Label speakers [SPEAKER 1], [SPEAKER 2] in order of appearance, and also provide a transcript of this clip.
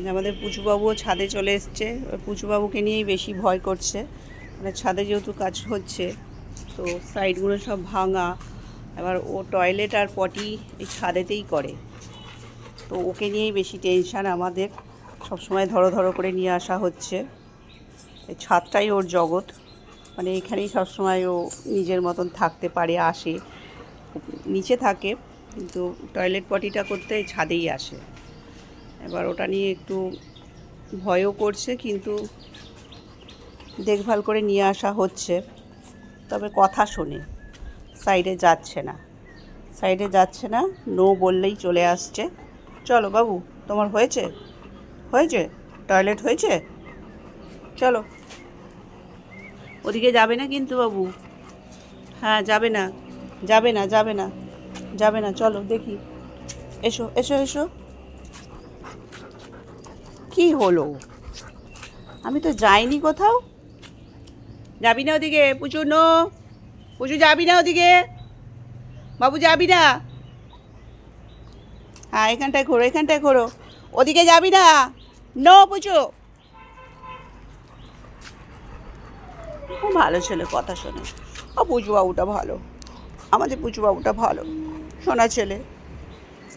[SPEAKER 1] আমাদের পুচুবাবুও ছাদে চলে এসছে। পুচুবাবুকে নিয়েই বেশি ভয় করছে। মানে ছাদে যেহেতু কাজ হচ্ছে, তো সাইডগুলো সব ভাঙা। এবার ও টয়লেট আর পটি এই ছাদেতেই করে। তো ওকে নিয়েই বেশি টেনশান আমাদের। সবসময় ধরো ধরো করে নিয়ে আসা হচ্ছে। এই ছাদটাই ওর জগৎ। মানে এখানেই সবসময় ও নিজের মতন থাকতে পারে, আসে। নিচে থাকে, কিন্তু টয়লেট পটিটা করতে ছাদেই আসে। এবার ওটা নিয়ে একটু ভয়ও করছে, কিন্তু দেখভাল করে নিয়ে আসা হচ্ছে। তবে কথা শোনে, সাইডে যাচ্ছে না। সাইডে যাচ্ছে না, নো বললেই চলে আসছে। চলো বাবু, তোমার হয়েছে? হয়েছে? টয়লেট হয়েছে? চলো। ওদিকে যাবে না কিন্তু বাবু। হ্যাঁ যাবে না। যাবে না যাবে না। যাবে না, চলো দেখি। এসো এসো এসো। কি হলো? আমি তো যাইনি কোথাও। যাবি না ওদিকে, পুচু, নো। পুচু, যাবি না ওদিকে। বাবু, যাবি না। হ্যাঁ এখানটায় ঘোরো এখানটায় ঘোরো। ওদিকে যাবি না। নো, পুচু। ও ভালো ছেলে, কথা শোনে। ও পুচু বাবুটা ভালো। আমাদের পুচু বাবুটা ভালো। শোনা ছেলে।